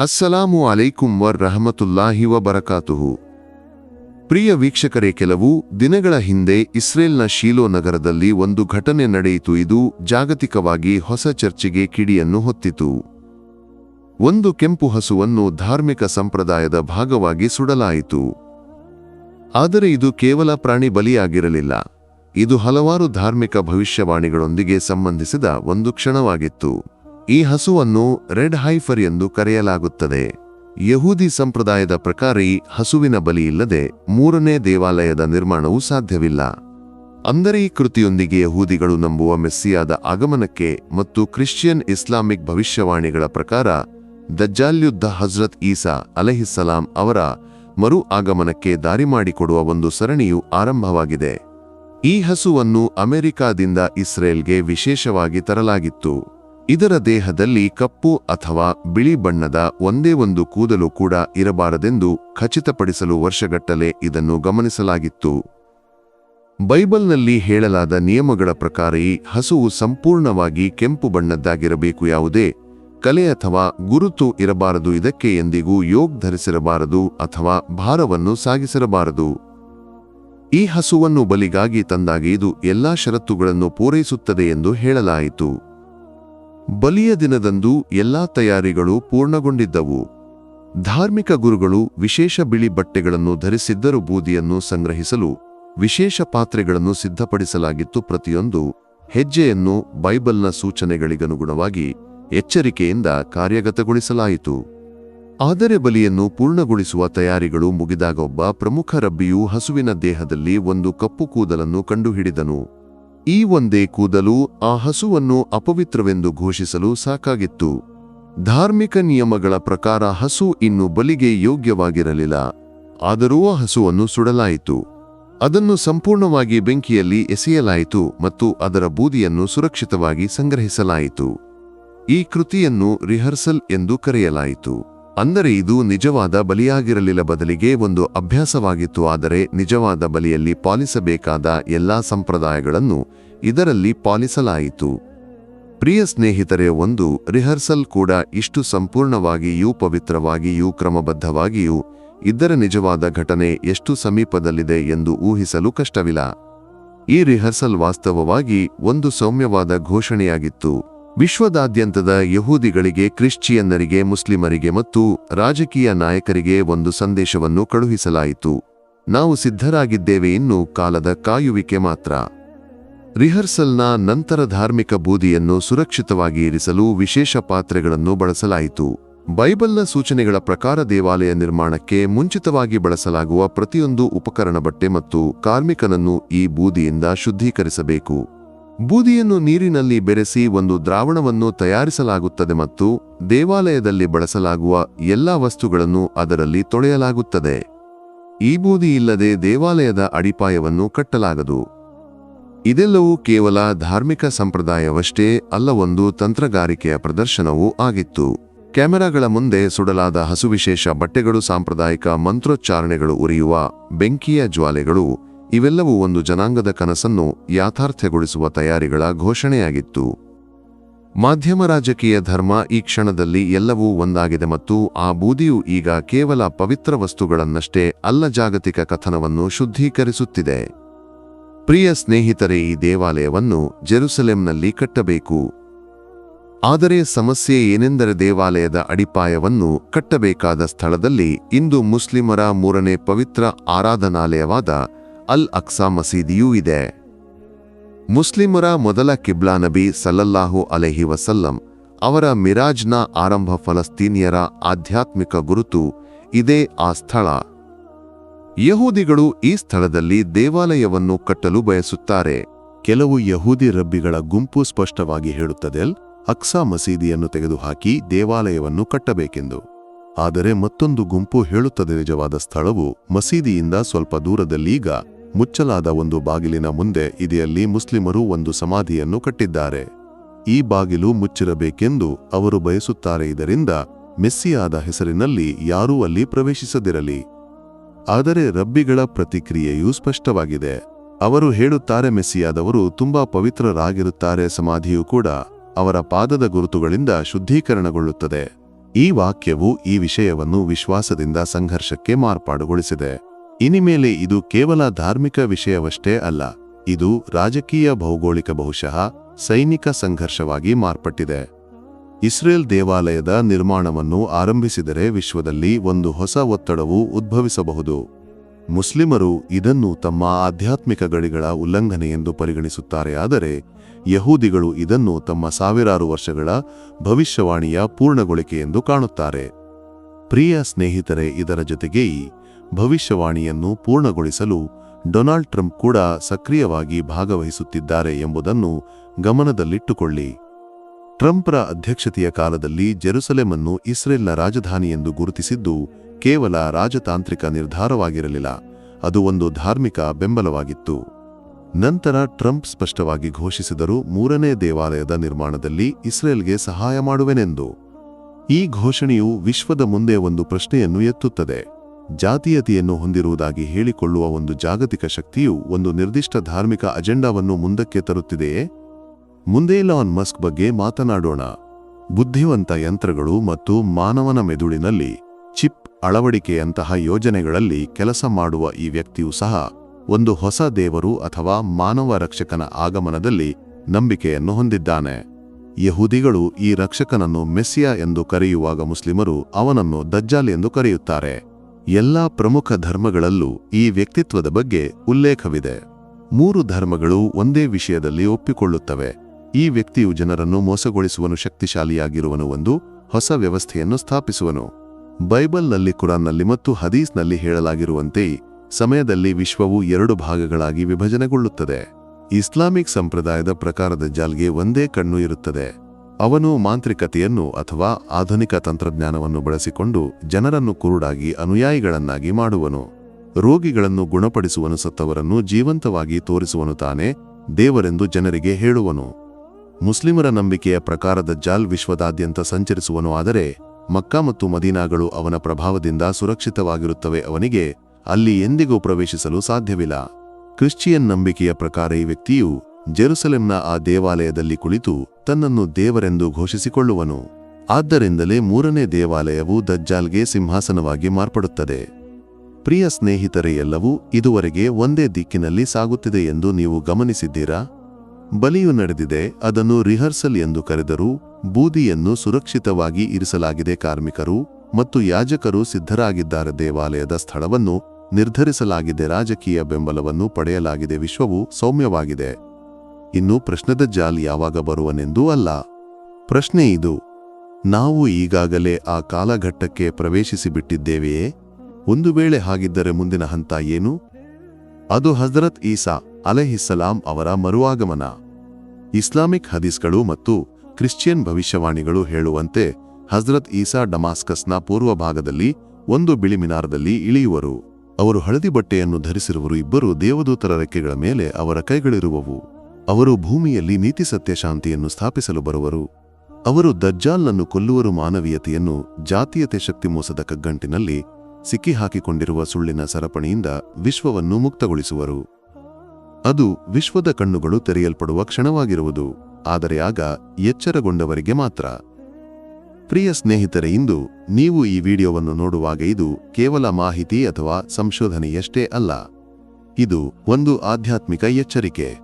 ಅಸ್ಸಲಾಮು ಅಲೈಕುಂ var ರಹಮತುಲ್ಲಾಹಿ ವ ಬರಕಾತುಹು ಪ್ರಿಯ ವೀಕ್ಷಕರೇ, ಕೆಲವು ದಿನಗಳ ಹಿಂದೆ ಇಸ್ರೇಲ್ನ ಶೀಲೋ ನಗರದಲ್ಲಿ ಒಂದು ಘಟನೆ ನಡೆಯಿತು. ಇದು ಜಾಗತಿಕವಾಗಿ ಹೊಸ ಚರ್ಚೆಗೆ ಕಿಡಿಯನ್ನು ಹೊತ್ತಿತು. ಒಂದು ಕೆಂಪು ಹಸುವನ್ನು ಧಾರ್ಮಿಕ ಸಂಪ್ರದಾಯದ ಭಾಗವಾಗಿ ಸುಡಲಾಯಿತು. ಆದರೆ ಇದು ಕೇವಲ ಪ್ರಾಣಿ ಬಲಿಯಾಗಿರಲಿಲ್ಲ. ಇದು ಹಲವಾರು ಧಾರ್ಮಿಕ ಭವಿಷ್ಯವಾಣಿಗಳೊಂದಿಗೆ ಸಂಬಂಧಿಸಿದ ಒಂದು ಕ್ಷಣವಾಗಿತ್ತು. ಈ ಹಸುವನ್ನು ರೆಡ್ ಹೈಫರ್ ಎಂದು ಕರೆಯಲಾಗುತ್ತದೆ. ಯಹೂದಿ ಸಂಪ್ರದಾಯದ ಪ್ರಕಾರ ಈ ಹಸುವಿನ ಬಲಿಯಿಲ್ಲದೆ ಮೂರನೇ ದೇವಾಲಯದ ನಿರ್ಮಾಣವು ಸಾಧ್ಯವಿಲ್ಲ. ಅಂದರೆ ಈ ಕೃತಿಯೊಂದಿಗೆ ಯಹೂದಿಗಳು ನಂಬುವ ಮೆಸ್ಸಿಯಾದ ಆಗಮನಕ್ಕೆ ಮತ್ತು ಕ್ರಿಶ್ಚಿಯನ್ ಇಸ್ಲಾಮಿಕ್ ಭವಿಷ್ಯವಾಣಿಗಳ ಪ್ರಕಾರ ದಜ್ಜಾಲ್ಯುದ್ಧ ಹಜ್ರತ್ ಈಸಾ ಅಲಹಿಸ್ಸಲಾಂ ಅವರ ಮರು ಆಗಮನಕ್ಕೆ ದಾರಿ ಮಾಡಿಕೊಡುವ ಒಂದು ಸರಣಿಯು ಆರಂಭವಾಗಿದೆ. ಈ ಹಸುವನ್ನು ಅಮೆರಿಕಾದಿಂದ ಇಸ್ರೇಲ್ಗೆ ವಿಶೇಷವಾಗಿ ತರಲಾಗಿತ್ತು. ಇದರ ದೇಹದಲ್ಲಿ ಕಪ್ಪು ಅಥವಾ ಬಿಳಿ ಬಣ್ಣದ ಒಂದೇ ಒಂದು ಕೂದಲು ಕೂಡ ಇರಬಾರದೆಂದು ಖಚಿತಪಡಿಸಲು ವರ್ಷಗಟ್ಟಲೆ ಇದನ್ನು ಗಮನಿಸಲಾಗಿತ್ತು. ಬೈಬಲ್ನಲ್ಲಿ ಹೇಳಲಾದ ನಿಯಮಗಳ ಪ್ರಕಾರ ಈ ಹಸುವು ಸಂಪೂರ್ಣವಾಗಿ ಕೆಂಪು ಬಣ್ಣದ್ದಾಗಿರಬೇಕು. ಯಾವುದೇ ಕಲೆ ಅಥವಾ ಗುರುತು ಇರಬಾರದು. ಇದಕ್ಕೆ ಎಂದಿಗೂ ಯೋಗ್ ಧರಿಸಿರಬಾರದು ಅಥವಾ ಭಾರವನ್ನು ಸಾಗಿಸಿರಬಾರದು. ಈ ಹಸುವನ್ನು ಬಲಿಗಾಗಿ ತಂದಾಗ ಇದು ಎಲ್ಲಾ ಷರತ್ತುಗಳನ್ನು ಪೂರೈಸುತ್ತದೆ ಎಂದು ಹೇಳಲಾಯಿತು. ಬಲಿಯ ದಿನದಂದು ಎಲ್ಲಾ ತಯಾರಿಗಳು ಪೂರ್ಣಗೊಂಡಿದ್ದವು. ಧಾರ್ಮಿಕ ಗುರುಗಳು ವಿಶೇಷ ಬಿಳಿ ಬಟ್ಟೆಗಳನ್ನು ಧರಿಸಿದ್ದರು. ಬೂದಿಯನ್ನು ಸಂಗ್ರಹಿಸಲು ವಿಶೇಷ ಪಾತ್ರೆಗಳನ್ನು ಸಿದ್ಧಪಡಿಸಲಾಗಿತ್ತು. ಪ್ರತಿಯೊಂದು ಹೆಜ್ಜೆಯನ್ನು ಬೈಬಲ್ನ ಸೂಚನೆಗಳಿಗನುಗುಣವಾಗಿ ಎಚ್ಚರಿಕೆಯಿಂದ ಕಾರ್ಯಗತಗೊಳಿಸಲಾಯಿತು. ಆದರೆ ಬಲಿಯನ್ನು ಪೂರ್ಣಗೊಳಿಸುವ ತಯಾರಿಗಳು ಮುಗಿದಾಗ ಒಬ್ಬ ಪ್ರಮುಖ ರಬ್ಬಿಯು ಹಸುವಿನ ದೇಹದಲ್ಲಿ ಒಂದು ಕಪ್ಪು ಕೂದಲನ್ನು ಕಂಡುಹಿಡಿದನು. ಈ ಒಂದೇ ಕೂದಲು ಆ ಹಸುವನ್ನು ಅಪವಿತ್ರವೆಂದು ಘೋಷಿಸಲು ಸಾಕಾಗಿತ್ತು. ಧಾರ್ಮಿಕ ನಿಯಮಗಳ ಪ್ರಕಾರ ಹಸು ಇನ್ನು ಬಲಿಗೆ ಯೋಗ್ಯವಾಗಿರಲಿಲ್ಲ. ಆದರೂ ಆ ಹಸುವನ್ನು ಸುಡಲಾಯಿತು. ಅದನ್ನು ಸಂಪೂರ್ಣವಾಗಿ ಬೆಂಕಿಯಲ್ಲಿ ಎಸೆಯಲಾಯಿತು ಮತ್ತು ಅದರ ಬೂದಿಯನ್ನು ಸುರಕ್ಷಿತವಾಗಿ ಸಂಗ್ರಹಿಸಲಾಯಿತು. ಈ ಕೃತಿಯನ್ನು ರಿಹರ್ಸಲ್ ಎಂದು ಕರೆಯಲಾಯಿತು. ಅಂದರೆ ಇದು ನಿಜವಾದ ಬಲಿಯಾಗಿರಲಿಲ್ಲ ಬದಲಿಗೆ ಒಂದು ಅಭ್ಯಾಸವಾಗಿತ್ತು, ಆದರೆ ನಿಜವಾದ ಬಲಿಯಲ್ಲಿ ಪಾಲಿಸಬೇಕಾದ ಎಲ್ಲಾ ಸಂಪ್ರದಾಯಗಳನ್ನು ಇದರಲ್ಲಿ ಪಾಲಿಸಲಾಯಿತು. ಪ್ರಿಯ ಸ್ನೇಹಿತರೆ, ಒಂದು ರಿಹರ್ಸಲ್ ಕೂಡ ಇಷ್ಟು ಸಂಪೂರ್ಣವಾಗಿಯೂ ಪವಿತ್ರವಾಗಿಯೂ ಕ್ರಮಬದ್ಧವಾಗಿಯೂ ಇದರ ನಿಜವಾದ ಘಟನೆ ಎಷ್ಟು ಸಮೀಪದಲ್ಲಿದೆ ಎಂದು ಊಹಿಸಲು ಕಷ್ಟವಿಲ್ಲ. ಈ ರಿಹರ್ಸಲ್ ವಾಸ್ತವವಾಗಿ ಒಂದು ಸೌಮ್ಯವಾದ ಘೋಷಣೆಯಾಗಿತ್ತು. ವಿಶ್ವದಾದ್ಯಂತದ ಯಹೂದಿಗಳಿಗೆ, ಕ್ರಿಶ್ಚಿಯನ್ನರಿಗೆ, ಮುಸ್ಲಿಮರಿಗೆ ಮತ್ತು ರಾಜಕೀಯ ನಾಯಕರಿಗೆ ಒಂದು ಸಂದೇಶವನ್ನು ಕಳುಹಿಸಲಾಯಿತು. ನಾವು ಸಿದ್ಧರಾಗಿದ್ದೇವೆ ಇನ್ನು ಕಾಲದ ಕಾಯುವಿಕೆ ಮಾತ್ರ. ರಿಹರ್ಸಲ್ನ ನಂತರ ಧಾರ್ಮಿಕ ಬೂದಿಯನ್ನು ಸುರಕ್ಷಿತವಾಗಿ ಇರಿಸಲು ವಿಶೇಷ ಪಾತ್ರೆಗಳನ್ನು ಬಳಸಲಾಯಿತು. ಬೈಬಲ್ನ ಸೂಚನೆಗಳ ಪ್ರಕಾರ ದೇವಾಲಯ ನಿರ್ಮಾಣಕ್ಕೆ ಮುಂಚಿತವಾಗಿ ಬಳಸಲಾಗುವ ಪ್ರತಿಯೊಂದು ಉಪಕರಣ ಬಟ್ಟೆ ಮತ್ತು ಕಾರ್ಮಿಕನನ್ನು ಈ ಬೂದಿಯಿಂದ ಶುದ್ಧೀಕರಿಸಬೇಕು. ಬೂದಿಯನ್ನು ನೀರಿನಲ್ಲಿ ಬೆರೆಸಿ ಒಂದು ದ್ರಾವಣವನ್ನು ತಯಾರಿಸಲಾಗುತ್ತದೆ ಮತ್ತು ದೇವಾಲಯದಲ್ಲಿ ಬಳಸಲಾಗುವ ಎಲ್ಲಾ ವಸ್ತುಗಳನ್ನು ಅದರಲ್ಲಿ ತೊಳೆಯಲಾಗುತ್ತದೆ. ಈ ಬೂದಿ ಇಲ್ಲದೆ ದೇವಾಲಯದ ಅಡಿಪಾಯವನ್ನು ಕಟ್ಟಲಾಗದು. ಇದೆಲ್ಲವೂ ಕೇವಲ ಧಾರ್ಮಿಕ ಸಂಪ್ರದಾಯವಷ್ಟೇ ಅಲ್ಲ, ಒಂದು ತಂತ್ರಗಾರಿಕೆಯ ಪ್ರದರ್ಶನವೂ ಆಗಿತ್ತು. ಕ್ಯಾಮೆರಾಗಳ ಮುಂದೆ ಸುಡಲಾದ ಹಸುವಿಶೇಷ ಬಟ್ಟೆಗಳು, ಸಾಂಪ್ರದಾಯಿಕ ಮಂತ್ರೋಚ್ಚಾರಣೆಗಳು, ಉರಿಯುವ ಬೆಂಕಿಯ ಜ್ವಾಲೆಗಳು ಇವೆಲ್ಲವೂ ಒಂದು ಜನಾಂಗದ ಕನಸನ್ನು ಯಾಥಾರ್ಥ್ಯಗೊಳಿಸುವ ತಯಾರಿಗಳ ಘೋಷಣೆಯಾಗಿತ್ತು. ಮಾಧ್ಯಮ ರಾಜಕೀಯ ಧರ್ಮ ಈ ಕ್ಷಣದಲ್ಲಿ ಎಲ್ಲವೂ ಒಂದಾಗಿದೆ ಮತ್ತು ಆ ಬೂದಿಯು ಈಗ ಕೇವಲ ಪವಿತ್ರ ವಸ್ತುಗಳನ್ನಷ್ಟೇ ಅಲ್ಲ ಜಾಗತಿಕ ಕಥನವನ್ನು ಶುದ್ಧೀಕರಿಸುತ್ತಿದೆ. ಪ್ರಿಯ ಸ್ನೇಹಿತರೆ, ಈ ದೇವಾಲಯವನ್ನು ಜೆರುಸಲೆಂನಲ್ಲಿ ಕಟ್ಟಬೇಕು. ಆದರೆ ಸಮಸ್ಯೆ ಏನೆಂದರೆ ದೇವಾಲಯದ ಅಡಿಪಾಯವನ್ನು ಕಟ್ಟಬೇಕಾದ ಸ್ಥಳದಲ್ಲಿ ಇಂದು ಮುಸ್ಲಿಮರ ಮೂರನೇ ಪವಿತ್ರ ಆರಾಧನಾಲಯವಾದ ಅಲ್ ಅಕ್ಸಾ ಮಸೀದಿಯೂ ಇದೆ. ಮುಸ್ಲಿಮರ ಮೊದಲ ಕಿಬ್ಲಾ ನಬಿ ಸಲ್ಲಲ್ಲಾಹು ಅಲೆಹಿ ವಸಲ್ಲಂ ಅವರ ಮಿರಾಜ್ನ ಆರಂಭ ಫಲಸ್ತೀನಿಯರ ಆಧ್ಯಾತ್ಮಿಕ ಗುರುತು ಇದೇ ಆ ಸ್ಥಳ. ಯಹೂದಿಗಳು ಈ ಸ್ಥಳದಲ್ಲಿ ದೇವಾಲಯವನ್ನು ಕಟ್ಟಲು ಬಯಸುತ್ತಾರೆ. ಕೆಲವು ಯಹೂದಿ ರಬ್ಬಿಗಳ ಗುಂಪು ಸ್ಪಷ್ಟವಾಗಿ ಹೇಳುತ್ತದೆ, ಅಕ್ಸಾ ಮಸೀದಿಯನ್ನು ತೆಗೆದುಹಾಕಿ ದೇವಾಲಯವನ್ನು ಕಟ್ಟಬೇಕೆಂದು. ಆದರೆ ಮತ್ತೊಂದು ಗುಂಪು ಹೇಳುತ್ತದೆ, ನಿಜವಾದ ಸ್ಥಳವು ಮಸೀದಿಯಿಂದ ಸ್ವಲ್ಪ ದೂರದಲ್ಲೀಗ ಮುಚ್ಚಲಾದ ಒಂದು ಬಾಗಿಲಿನ ಮುಂದೆ ಇದೆಯಲ್ಲಿ ಮುಸ್ಲಿಮರು ಒಂದು ಸಮಾಧಿಯನ್ನು ಕಟ್ಟಿದ್ದಾರೆ. ಈ ಬಾಗಿಲು ಮುಚ್ಚಿರಬೇಕೆಂದು ಅವರು ಬಯಸುತ್ತಾರೆ, ಇದರಿಂದ ಮೆಸ್ಸಿಯಾದ ಹೆಸರಿನಲ್ಲಿ ಯಾರೂ ಅಲ್ಲಿ ಪ್ರವೇಶಿಸದಿರಲಿ. ಆದರೆ ರಬ್ಬಿಗಳ ಪ್ರತಿಕ್ರಿಯೆಯೂ ಸ್ಪಷ್ಟವಾಗಿದೆ. ಅವರು ಹೇಳುತ್ತಾರೆ, ಮೆಸ್ಸಿಯಾದವರು ತುಂಬಾ ಪವಿತ್ರರಾಗಿರುತ್ತಾರೆ, ಸಮಾಧಿಯೂ ಕೂಡ ಅವರ ಪಾದದ ಗುರುತುಗಳಿಂದ ಶುದ್ಧೀಕರಣಗೊಳ್ಳುತ್ತದೆ. ಈ ವಾಕ್ಯವು ಈ ವಿಷಯವನ್ನು ವಿಶ್ವಾಸದಿಂದ ಸಂಘರ್ಷಕ್ಕೆ ಮಾರ್ಪಾಡುಗೊಳಿಸಿದೆ. ಇನಿಮೇಲೆ ಇದು ಕೇವಲ ಧಾರ್ಮಿಕ ವಿಷಯವಷ್ಟೇ ಅಲ್ಲ, ಇದು ರಾಜಕೀಯ ಭೌಗೋಳಿಕ ಬಹುಶಃ ಸೈನಿಕ ಸಂಘರ್ಷವಾಗಿ ಮಾರ್ಪಟ್ಟಿದೆ. ಇಸ್ರೇಲ್ ದೇವಾಲಯದ ನಿರ್ಮಾಣವನ್ನು ಆರಂಭಿಸಿದರೆ ವಿಶ್ವದಲ್ಲಿ ಒಂದು ಹೊಸ ಒತ್ತಡವು ಉದ್ಭವಿಸಬಹುದು. ಮುಸ್ಲಿಮರು ಇದನ್ನು ತಮ್ಮ ಆಧ್ಯಾತ್ಮಿಕ ಗಡಿಗಳ ಉಲ್ಲಂಘನೆ ಎಂದು ಪರಿಗಣಿಸುತ್ತಾರೆ, ಆದರೆ ಯಹೂದಿಗಳು ಇದನ್ನು ತಮ್ಮ ಸಾವಿರಾರು ವರ್ಷಗಳ ಭವಿಷ್ಯವಾಣಿಯ ಪೂರ್ಣಗೊಳಿಕೆ ಎಂದು ಕಾಣುತ್ತಾರೆ. ಪ್ರಿಯ ಸ್ನೇಹಿತರೆ, ಇದರ ಜೊತೆಗೆ ಭವಿಷ್ಯವಾಣಿಯನ್ನು ಪೂರ್ಣಗೊಳಿಸಲು ಡೊನಾಲ್ಡ್ ಟ್ರಂಪ್ ಕೂಡ ಸಕ್ರಿಯವಾಗಿ ಭಾಗವಹಿಸುತ್ತಿದ್ದಾರೆ ಎಂಬುದನ್ನು ಗಮನದಲ್ಲಿಟ್ಟುಕೊಳ್ಳಿ. ಟ್ರಂಪ್ರ ಅಧ್ಯಕ್ಷತೆಯ ಕಾಲದಲ್ಲಿ ಜೆರುಸಲೆಮ್ ಅನ್ನು ಇಸ್ರೇಲ್ನ ರಾಜಧಾನಿ ಎಂದು ಗುರುತಿಸಿದ್ದು ಕೇವಲ ರಾಜತಾಂತ್ರಿಕ ನಿರ್ಧಾರವಾಗಿರಲಿಲ್ಲ, ಅದು ಒಂದು ಧಾರ್ಮಿಕ ಬೆಂಬಲವಾಗಿತ್ತು. ನಂತರ ಟ್ರಂಪ್ ಸ್ಪಷ್ಟವಾಗಿ ಘೋಷಿಸಿದರು, ಮೂರನೇ ದೇವಾಲಯದ ನಿರ್ಮಾಣದಲ್ಲಿ ಇಸ್ರೇಲ್ಗೆ ಸಹಾಯ ಮಾಡುವೆನೆಂದು. ಈ ಘೋಷಣೆಯು ವಿಶ್ವದ ಮುಂದೆ ಒಂದು ಪ್ರಶ್ನೆಯನ್ನು ಎತ್ತುತ್ತದೆ. ಜಾತೀಯತೆಯನ್ನು ಹೊಂದಿರುವುದಾಗಿ ಹೇಳಿಕೊಳ್ಳುವ ಒಂದು ಜಾಗತಿಕ ಶಕ್ತಿಯು ಒಂದು ನಿರ್ದಿಷ್ಟ ಧಾರ್ಮಿಕ ಅಜೆಂಡಾವನ್ನು ಮುಂದಕ್ಕೆ ತರುತ್ತಿದೆಯೇ? ಮುಂದೆ ಲಾನ್ ಮಸ್ಕ್ ಬಗ್ಗೆ ಮಾತನಾಡೋಣ. ಬುದ್ಧಿವಂತ ಯಂತ್ರಗಳು ಮತ್ತು ಮಾನವನ ಮೆದುಳಿನಲ್ಲಿ ಚಿಪ್ ಅಳವಡಿಕೆಯಂತಹ ಯೋಜನೆಗಳಲ್ಲಿ ಕೆಲಸ ಮಾಡುವ ಈ ವ್ಯಕ್ತಿಯು ಸಹ ಒಂದು ಹೊಸ ದೇವರು ಅಥವಾ ಮಾನವ ರಕ್ಷಕನ ಆಗಮನದಲ್ಲಿ ನಂಬಿಕೆಯನ್ನು ಹೊಂದಿದ್ದಾನೆ. ಯಹೂದಿಗಳು ಈ ರಕ್ಷಕನನ್ನು ಮೆಸ್ಸಿಯಾ ಎಂದು ಕರೆಯುವಾಗ ಮುಸ್ಲಿಮರು ಅವನನ್ನು ದಜ್ಜಾಲ್ ಎಂದು ಕರೆಯುತ್ತಾರೆ. ಎಲ್ಲಾ ಪ್ರಮುಖ ಧರ್ಮಗಳಲ್ಲೂ ಈ ವ್ಯಕ್ತಿತ್ವದ ಬಗ್ಗೆ ಉಲ್ಲೇಖವಿದೆ. ಮೂರು ಧರ್ಮಗಳು ಒಂದೇ ವಿಷಯದಲ್ಲಿ ಒಪ್ಪಿಕೊಳ್ಳುತ್ತವೆ. ಈ ವ್ಯಕ್ತಿಯು ಜನರನ್ನು ಮೋಸಗೊಳಿಸುವನು ಶಕ್ತಿಶಾಲಿಯಾಗಿರುವನು ಒಂದು ಹೊಸ ವ್ಯವಸ್ಥೆಯನ್ನು ಸ್ಥಾಪಿಸುವನು. ಬೈಬಲ್ನಲ್ಲಿ, ಕುರಾನ್ನಲ್ಲಿ ಮತ್ತು ಹದೀಸ್ನಲ್ಲಿ ಹೇಳಲಾಗಿರುವಂತೆ ಸಮಯದಲ್ಲಿ ವಿಶ್ವವು ಎರಡು ಭಾಗಗಳಾಗಿ ವಿಭಜನೆಗೊಳ್ಳುತ್ತದೆ. ಇಸ್ಲಾಮಿಕ್ ಸಂಪ್ರದಾಯದ ಪ್ರಕಾರದ ಜಾಲ್ಗೆ ಒಂದೇ ಕಣ್ಣು ಇರುತ್ತದೆ. ಅವನು ಮಾಂತ್ರಿಕತೆಯನ್ನು ಅಥವಾ ಆಧುನಿಕ ತಂತ್ರಜ್ಞಾನವನ್ನು ಬಳಸಿಕೊಂಡು ಜನರನ್ನು ಕುರುಡಾಗಿ ಅನುಯಾಯಿಗಳನ್ನಾಗಿ ಮಾಡುವನು. ರೋಗಿಗಳನ್ನು ಗುಣಪಡಿಸುವನು ಸತ್ತವರನ್ನು ಜೀವಂತವಾಗಿ ತೋರಿಸುವನು ತಾನೇ ದೇವರೆಂದು ಜನರಿಗೆ ಹೇಳುವನು. ಮುಸ್ಲಿಮರ ನಂಬಿಕೆಯ ಪ್ರಕಾರದ ಜಾಲ್ ವಿಶ್ವದಾದ್ಯಂತ ಸಂಚರಿಸುವನು ಆದರೆ ಮಕ್ಕಾ ಮತ್ತು ಮದೀನಾಗಳು ಅವನ ಪ್ರಭಾವದಿಂದ ಸುರಕ್ಷಿತವಾಗಿರುತ್ತವೆ ಅವನಿಗೆ ಅಲ್ಲಿ ಎಂದಿಗೂ ಪ್ರವೇಶಿಸಲು ಸಾಧ್ಯವಿಲ್ಲ. ಕ್ರಿಶ್ಚಿಯನ್ ನಂಬಿಕೆಯ ಪ್ರಕಾರ ಈ ವ್ಯಕ್ತಿಯು ಜೆರುಸಲೆಂನ ಆ ದೇವಾಲಯದಲ್ಲಿ ಕುಳಿತು ತನ್ನನ್ನು ದೇವರೆಂದು ಘೋಷಿಸಿಕೊಳ್ಳುವನು. ಆದ್ದರಿಂದಲೇ ಮೂರನೇ ದೇವಾಲಯವು ದಜ್ಜಾಲ್ಗೆ ಸಿಂಹಾಸನವಾಗಿ ಮಾರ್ಪಡುತ್ತದೆ. ಪ್ರಿಯ ಸ್ನೇಹಿತರೇ, ಎಲ್ಲವೂ ಇದುವರೆಗೆ ಒಂದೇ ದಿಕ್ಕಿನಲ್ಲಿ ಸಾಗುತ್ತಿದೆ ಎಂದು ನೀವು ಗಮನಿಸಿದ್ದೀರಾ? ಬಲಿಯು ನಡೆದಿದೆ, ಅದನ್ನು ರಿಹರ್ಸಲ್ ಎಂದು ಕರೆದರೂ ಬೂದಿಯನ್ನು ಸುರಕ್ಷಿತವಾಗಿ ಇರಿಸಲಾಗಿದೆ. ಕಾರ್ಮಿಕರು ಮತ್ತು ಯಾಜಕರು ಸಿದ್ಧರಾಗಿದ್ದಾರೆ. ದೇವಾಲಯದ ಸ್ಥಳವನ್ನು ನಿರ್ಧರಿಸಲಾಗಿದೆ. ರಾಜಕೀಯ ಬೆಂಬಲವನ್ನು ಪಡೆಯಲಾಗಿದೆ. ವಿಶ್ವವು ಸೌಮ್ಯವಾಗಿದೆ. ಇನ್ನು ಪ್ರಶ್ನದ ಜಾಲ್ ಯಾವಾಗ ಬರುವನೆಂದೂ ಅಲ್ಲ. ಪ್ರಶ್ನೆ ಇದು, ನಾವು ಈಗಾಗಲೇ ಆ ಕಾಲಘಟ್ಟಕ್ಕೆ ಪ್ರವೇಶಿಸಿಬಿಟ್ಟಿದ್ದೇವೆಯೇ ಒಂದು ವೇಳೆ ಹಾಗಿದ್ದರೆ ಮುಂದಿನ ಹಂತ ಏನು? ಅದು ಹಜರತ್ ಈಸಾ ಅಲೆಹಿಸ್ಸಲಾಂ ಅವರ ಮರುವಾಗಮನ. ಇಸ್ಲಾಮಿಕ್ ಹದೀಸ್ಗಳು ಮತ್ತು ಕ್ರಿಶ್ಚಿಯನ್ ಭವಿಷ್ಯವಾಣಿಗಳು ಹೇಳುವಂತೆ ಹಜರತ್ ಈಸಾ ಡಮಾಸ್ಕಸ್ನ ಪೂರ್ವ ಭಾಗದಲ್ಲಿ ಒಂದು ಬಿಳಿ ಮಿನಾರದಲ್ಲಿ ಇಳಿಯುವರು. ಅವರು ಹಳದಿ ಬಟ್ಟೆಯನ್ನು ಧರಿಸಿರುವರು ಇಬ್ಬರು ದೇವದೂತರ ರೆಕ್ಕೆಗಳ ಮೇಲೆ ಅವರ ಕೈಗಳಿರುವವು. ಅವರು ಭೂಮಿಯಲ್ಲಿ ನೀತಿ ಸತ್ಯ ಶಾಂತಿಯನ್ನು ಸ್ಥಾಪಿಸಲು ಬರುವರು. ಅವರು ದಜ್ಜಾಲ್ನನ್ನು ಕೊಲ್ಲುವರು ಮಾನವೀಯತೆಯನ್ನು ಜಾತೀಯತೆ ಶಕ್ತಿ ಮೋಸದ ಕಗ್ಗಂಟಿನಲ್ಲಿ ಸಿಕ್ಕಿಹಾಕಿಕೊಂಡಿರುವ ಸುಳ್ಳಿನ ಸರಪಣಿಯಿಂದ ವಿಶ್ವವನ್ನು ಮುಕ್ತಗೊಳಿಸುವರು. ಅದು ವಿಶ್ವದ ಕಣ್ಣುಗಳು ತೆರೆಯಲ್ಪಡುವ ಕ್ಷಣವಾಗಿರುವುದು, ಆದರೆ ಆಗ ಎಚ್ಚರಗೊಂಡವರಿಗೆ ಮಾತ್ರ. ಪ್ರಿಯ ಸ್ನೇಹಿತರೆ, ಇಂದು ನೀವು ಈ ವಿಡಿಯೋವನ್ನು ನೋಡುವಾಗ ಇದು ಕೇವಲ ಮಾಹಿತಿ ಅಥವಾ ಸಂಶೋಧನೆಯಷ್ಟೇ ಅಲ್ಲ. ಇದು ಒಂದು ಆಧ್ಯಾತ್ಮಿಕ ಎಚ್ಚರಿಕೆ.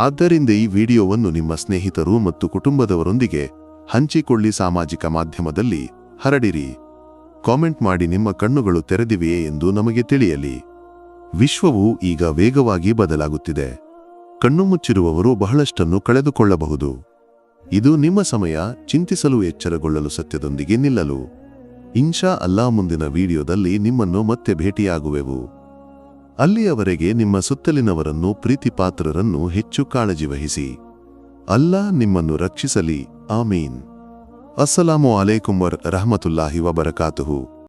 ಆದ್ದರಿಂದ ಈ ವಿಡಿಯೋವನ್ನು ನಿಮ್ಮ ಸ್ನೇಹಿತರು ಮತ್ತು ಕುಟುಂಬದವರೊಂದಿಗೆ ಹಂಚಿಕೊಳ್ಳಿ ಸಾಮಾಜಿಕ ಮಾಧ್ಯಮದಲ್ಲಿ ಹರಡಿರಿ. ಕಾಮೆಂಟ್ ಮಾಡಿ ನಿಮ್ಮ ಕಣ್ಣುಗಳು ತೆರೆದಿವೆಯೇ ಎಂದು ನಮಗೆ ತಿಳಿಯಲಿ. ವಿಶ್ವವು ಈಗ ವೇಗವಾಗಿ ಬದಲಾಗುತ್ತಿದೆ. ಕಣ್ಣು ಮುಚ್ಚಿರುವವರು ಬಹಳಷ್ಟನ್ನು ಕಳೆದುಕೊಳ್ಳಬಹುದು. ಇದು ನಿಮ್ಮ ಸಮಯ ಚಿಂತಿಸಲು ಎಚ್ಚರಗೊಳ್ಳಲು ಸತ್ಯದೊಂದಿಗೆ ನಿಲ್ಲಲು. ಇನ್ಶಾ ಅಲ್ಲಾ ಮುಂದಿನ ವಿಡಿಯೋದಲ್ಲಿ ನಿಮ್ಮನ್ನು ಮತ್ತೆ ಭೇಟಿಯಾಗುವೆವು. ಅಲ್ಲಿಯವರೆಗೆ ನಿಮ್ಮ ಸುತ್ತಲಿನವರನ್ನು ಪ್ರೀತಿಪಾತ್ರರನ್ನು ಹೆಚ್ಚು ಕಾಳಜಿ ವಹಿಸಿ ಅಲ್ಲಾ ನಿಮ್ಮನ್ನು ರಕ್ಷಿಸಲಿ. ಆಮೀನ್. ಅಸ್ಸಲಾಮು ಅಲೈಕುಂ ವರ್ ರಹಮತುಲ್ಲಾಹಿ ವಬರಕಾತುಹು.